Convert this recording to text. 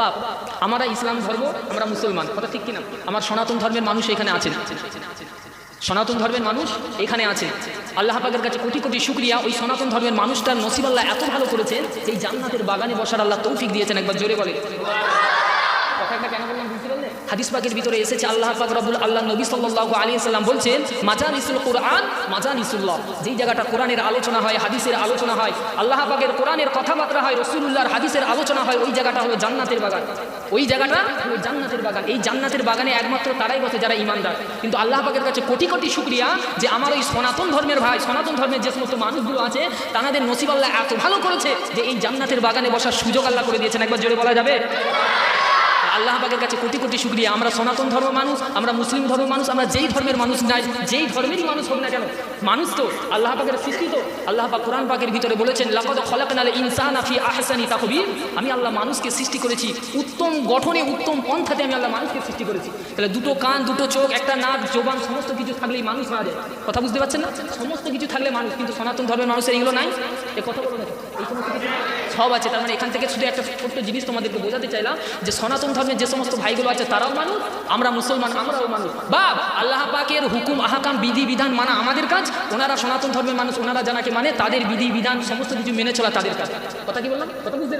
বাপ আমরা ইসলাম ধর্ম, আমরা মুসলমান। কথা ঠিক কিনা? আমার সনাতন ধর্মের মানুষ এখানে আছেন। সনাতন ধর্মের মানুষ এখানে আছে আল্লাহ পাকের কাছে কোটি কোটি শুক্রিয়া। ওই সনাতন ধর্মের মানুষটার নসিব আল্লাহ এত ভালো করেছেন এই জান্নাতের বাগানে বসার আল্লাহ তৌফিক দিয়েছেন। একবার জোরে বলে হাদিস পাকের ভিতরে এসেছে, আল্লাহ পাক রব্বুল আল্লাহ নবী সাল্লাল্লাহু আলাইহি সাল্লাম বলছেন মাজালিসুল কোরআন মাজালিসুল্লাহ যেই জায়গাটা কোরআনের আলোচনা হয়, হাদিসের আলোচনা হয়, আল্লাহ পাকের কোরআনের কথাবার্তা হয়, রসুলুল্লাহর হাদিসের আলোচনা হয়, ওই জায়গাটা হলো জান্নাতের বাগান। ওই জায়গাটা হলো জান্নাতের বাগান। এই জান্নাতের বাগানে একমাত্র তারাই বসে, যারা ইমানদার কিন্তু আল্লাহ পাকের কাছে কোটি কোটি শুক্রিয়া যে আমার ওই সনাতন ধর্মের ভাই, সনাতন ধর্মের যে সমস্ত মানুষগুলো আছে, তাদের নসিব আল্লাহ এত ভালো করেছে যে এই জান্নাতের বাগানে বসার সুযোগ আল্লাহ করে দিয়েছেন। একবার জোরে বলা যাবে? আল্লাহ পাকের কাছে কোটি কোটি শুক্রিয়া। আমরা সনাতন ধর্ম মানুষ, আমরা মুসলিম ধর্ম মানুষ, আমরা যেই ধর্মের মানুষ নাই, যেই ধর্মেরই মানুষ হোক না কেন, মানুষ তো আল্লাহ পাকের সৃষ্টি তো আল্লাহ পাক কোরআন পাকের ভিতরে বলেছেন, লাকাদ খলাকনাল ইনসানা ফি আহসানি তাকবীর। আমি আল্লাহ মানুষকে সৃষ্টি করেছি, উত্তম গঠনে উত্তম পন্থাতে আমি আল্লাহ মানুষকে সৃষ্টি করেছি। তাহলে দুটো কান, দুটো চোখ, একটা নাক, জোবান, সমস্ত কিছু থাকলেই মানুষ মারা যায়। কথা বুঝতে পারছেন না? সমস্ত কিছু থাকলে মানুষ, কিন্তু সনাতন ধর্মের মানুষের এগুলো নাই? এ কথা বলো না এই সমস্ত কিছু সব আছে, তার মানে এখান থেকে শুধু একটা ছোট্ট জিনিস তোমাদেরকে বোঝাতে চাইলাম, যে সনাতন ধর্মের যে সমস্ত ভাইগুলো আছে, তারাও মানুষ, আমরা মুসলমান, আমরাও মানুষ। বা আল্লাহ পাকের হুকুম, আহাকাম, বিধি, বিধান মানা আমাদের কাজ, ওনারা সনাতন ধর্মের মানুষ, ওনারা জানাকে মানে তাদের বিধি, বিধান, সমস্ত কিছু মেনে চলা তাদের কাজ। কথা কি বললাম? কথা বুঝতে